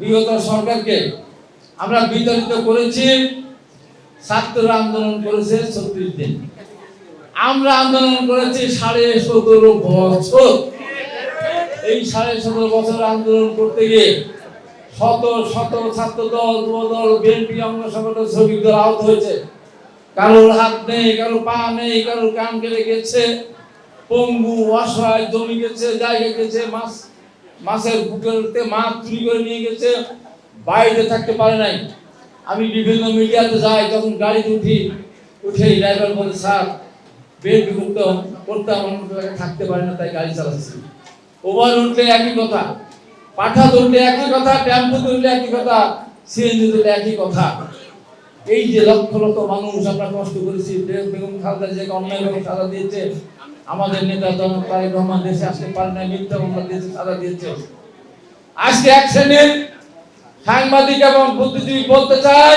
বিগত সরকারকে আমরা বিতাড়িত করেছি, ছাত্ররা আন্দোলন করেছে ছত্রিশ দিন। আমরা আন্দোলন করেছি সাড়ে সতেরো বছর। এই সাড়ে সতেরো বছর আন্দোলন করতে গিয়ে শত শত ছাত্র দল দল বিএনপি, অঙ্গ সংগঠন শ্রমিক দল আহত হয়েছে। কারোর হাত নেই, কারোর পা নেই, কারোর কান কেটে গেছে, পঙ্গু, অসহায় জমি গেছে, জায়গা গেছে, মাছ মাছের পুকুরতে মাছ চুরি করে নিয়ে গেছে, বাইরে থাকতে পারে নাই। আমি বিভিন্ন মিডিয়াতে যাই, তখন গাড়িতে উঠি, উঠেই ড্রাইভার বলে, স্যার বিএনপি করতে করতে আমার থাকতে পারে না, তাই গাড়ি চালাচ্ছি। ওভার উঠলে একই কথা পাঠা ধরলে একই কথা টেম্পো ধরলে একই কথা, সিএনজি ধরলে একই কথা। এই যে লক্ষ লক্ষ মানুষ আমরা কষ্ট করেছি, বেগম খালেদা যে অন্যায় ভাবে সাজা দিয়েছে আমাদের নেতা জনক তারেক রহমান দেশে আসতে পারে না মিথ্যা মামলা দিয়েছে, সাজা দিয়েছে। আজকে এক শ্রেণির সাংবাদিক এবং বুদ্ধিজীবী বলতে চাই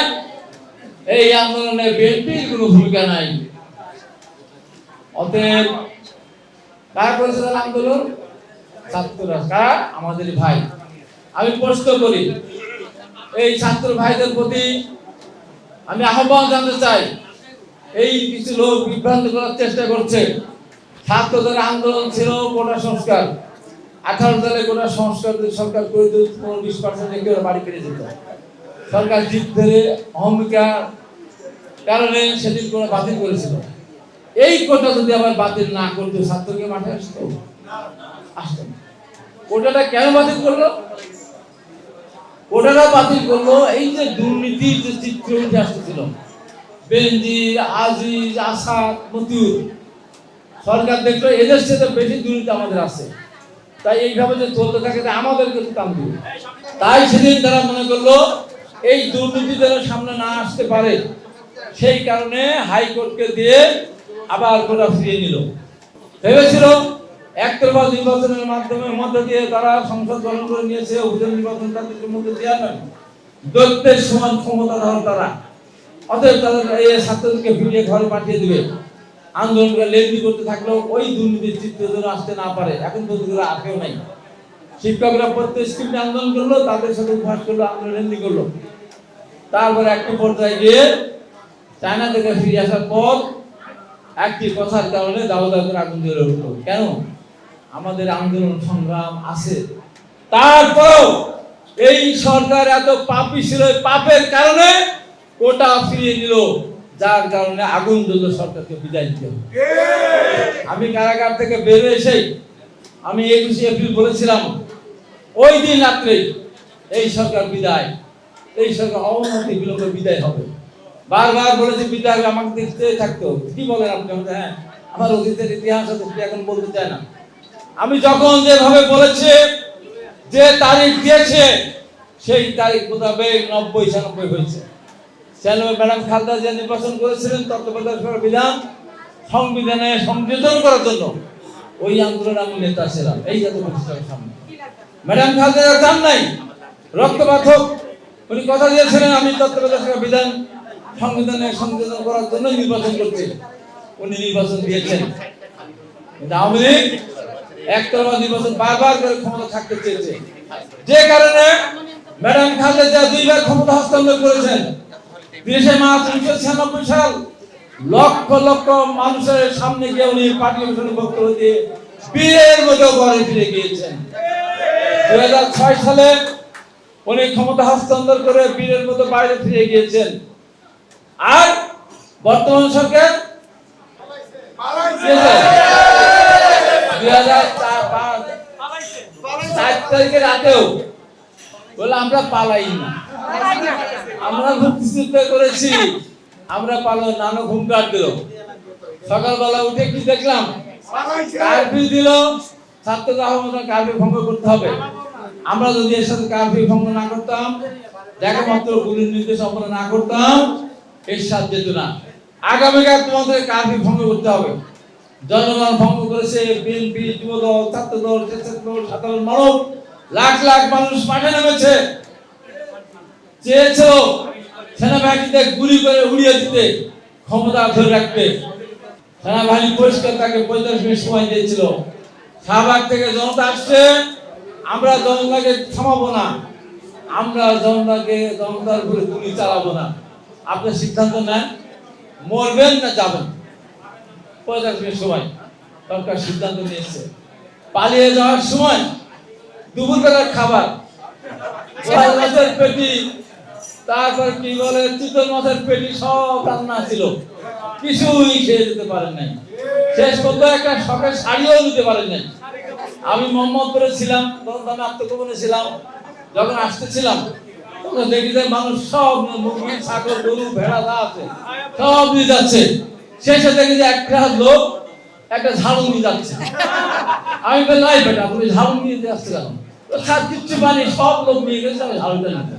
এই আন্দোলনে বিএনপির কোনো ভূমিকা নাই। অতএব, কারা করেছে আন্দোলন? ছাত্ররা, কারা? আমাদের ভাই। আমি প্রশ্ন করি, এই ছাত্র ভাইদের প্রতি আমি আহ্বান জানতে চাই, এই কিছু লোক বিভ্রান্ত করার চেষ্টা করছে। ছাত্রদের আন্দোলন ছিল কোটা সংস্কার। আঠারো সালে কোটা সংস্কার সরকার করে দিত পনেরো বিশ পার্সেন্ট কেউ বাড়ি ফিরে যেত। সরকার জিদ ধরে অহমিকার কারণে সেদিন কোটা বাতিল করেছিল। এই কোটা যদি আবার বাতিল না করতো, ছাত্রকে মাঠে আসতো? আসতো। কোটাটা কেন বাতিল করল? ওটারা বাতিল করল, এই যে দুর্নীতির যে চিত্র উঠে আসতেছিল। বেনজির, আজিজ, আসাদ, মতিউর সরকার দেখল এদের সাথে বেশি দুর্নীতি আমাদের আছে। তাই এইভাবে যে চলতে থাকে, তা আমাদেরকে টান দিবে। তাই সেদিন তারা মনে করল, এই দুর্নীতি যেন সামনে না আসতে পারে, সেই কারণে হাইকোর্টকে দিয়ে আবার কোটা ফিরিয়ে নিল। ভেবেছিল একতরফা নির্বাচনের মাধ্যমে মধ্য দিয়ে তারা সংসদ গঠন করে নিয়েছে উপজেলা নির্বাচন তাদের মধ্যে দেওয়া নয় দৈত্যের সমান ক্ষমতা ধর তারা। অতএব তাদের এই ছাত্রদেরকে ফিরিয়ে ঘরে পাঠিয়ে দিবে। আন্দোলনকে লেন্দি করতে থাকলেও ওই দুর্নীতির চিত্র যেন আসতে না পারে, এখন তো ওগুলো আছেও নাই। শিক্ষকরা প্রত্যেক স্কুলে আন্দোলন করল, তাদের সাথে উপহাস করল, আন্দোলন লেন্দি করল। তারপরে একটি পর্যায়ে গিয়ে চায়না থেকে ফিরে আসার পর একটি কথার কারণে দাও করে আগুন জ্বলে উঠল। কেন? আমাদের আন্দোলন সংগ্রাম আছে। তারপরেও এই সরকার এত পাপি ছিল পাপের কারণে কোটা ফিরিয়ে নিল যার কারণে আগুন জ্বললো সরকারকে বিদায় দিতে হবে। আমি কারাগার থেকে বের এসেই আমি একুশে এপ্রিল বলেছিলাম ওই দিন রাত্রে এই সরকার বিদায় এই সরকার অবনতি বিলম্বে বিদায় হবে। বারবার বলেছি বিদায় হবে, আমাকে দেখতে থাকতো কি বলেন আপনি? আমাকে? হ্যাঁ আমার অতীতের ইতিহাস আছে এখন বলতে চায় না। আমি যখন যেভাবে বলেছি যে তারিখ দিয়েছে সেই তারিখ মোতাবেক নব্বই ছিয়ানব্বই হয়েছে। ম্যাডাম খালদা নির্বাচন করেছিলেন বিধান, সংবিধানে করার জন্য ওই আমি নেতা ছিলাম, এই ম্যাডাম খালদা নাই উনি কথা আমি বিধান, সংবিধানে করার নির্বাচন উনি নির্বাচন নির্বাচন বারবার করে ক্ষমতা থাকতে চেয়েছে। যে কারণে ম্যাডাম খালেদা দুইবার ক্ষমতা হস্তান্তর করেছেন। তিরিশে মার্চ উনিশশো ছিয়ানব্বই সাল। লক্ষ লক্ষ মানুষের সামনে গিয়ে উনি পার্টি অফিসে বক্তব্য দিয়ে বীরের মতো ঘরে ফিরে গিয়েছেন। দুই হাজার ছয় সালে উনি ক্ষমতা হস্তান্তর করে বীরের মতো বাইরে ফিরে গিয়েছেন। আর বর্তমান সরকার দুই হাজার চার তারিখে রাতেও বলে আমরা পালাই না। আমরা মুক্তিযুদ্ধ করেছি। আমরা পালো নানো ঘুম কাট দিল। সকালবেলা উঠে কি দেখলাম? কারফিউ দিল। ছাত্র আহ্বান কারফিউ ভঙ্গ করতে হবে। আমরা যদি এর সাথে কারফিউ ভঙ্গ না করতাম দেখা মাত্র গুলির নির্দেশ অবলম্বন না করতাম, এর সাথ যেত না। আগামীকাল তোমাদের কারফিউ ভঙ্গ করতে হবে। জনগণ ভঙ্গ করেছে, বিএনপি, যুবদল, ছাত্রদল, স্বেচ্ছাসেবক সাধারণ মানব লাখ লাখ মানুষ মাঠে নেমেছে। চেয়েছিল সেনাবাহিনীতে গুলি করে উড়িয়ে দিতে, ক্ষমতা ধরে রাখতে। সেনাবাহিনী পরিষ্কার তাকে পঁয়তাল্লিশ মিনিট সময় দিয়েছিল। শাহবাগ থেকে জনতা আসছে, আমরা জনতাকে থামাবো না। আমরা জনতাকে জনতার উপরে গুলি চালাবো না। আপনি সিদ্ধান্ত নেন, মরবেন না যাবেন। পঞ্চাশ মিনিট সময়, সরকার সিদ্ধান্ত নিয়েছে। পালিয়ে যাওয়ার সময় দুপুরবেলার খাবার পেটি তারপর কি বলে চিতল মাছের পেটি সব রান্না ছিল। কিছুই খেয়ে যেতে পারেন নাই। শেষ পর্যন্ত একটা শখের শাড়িও নিতে পারেন নাই। আমি মোহাম্মদপুরে ছিলাম, তখন আমি আত্মগোপনে ছিলাম। যখন আসতেছিলাম, তখন দেখি যে মানুষ সব মুরগি, ছাগল, গরু, ভেড়া যা আছে, সব নিয়ে যাচ্ছে। শেষে দেখি যে একটা লোক একটা ঝাড়ু নিয়ে যাচ্ছে। আমি বললাম, এই বেটা, তুমি ঝাড়ু নিয়ে যাচ্ছে কেন তো স্যার কিচ্ছু পানি, সব লোক নিয়ে গেছে, আমি ঝাড়ুটা নিতে।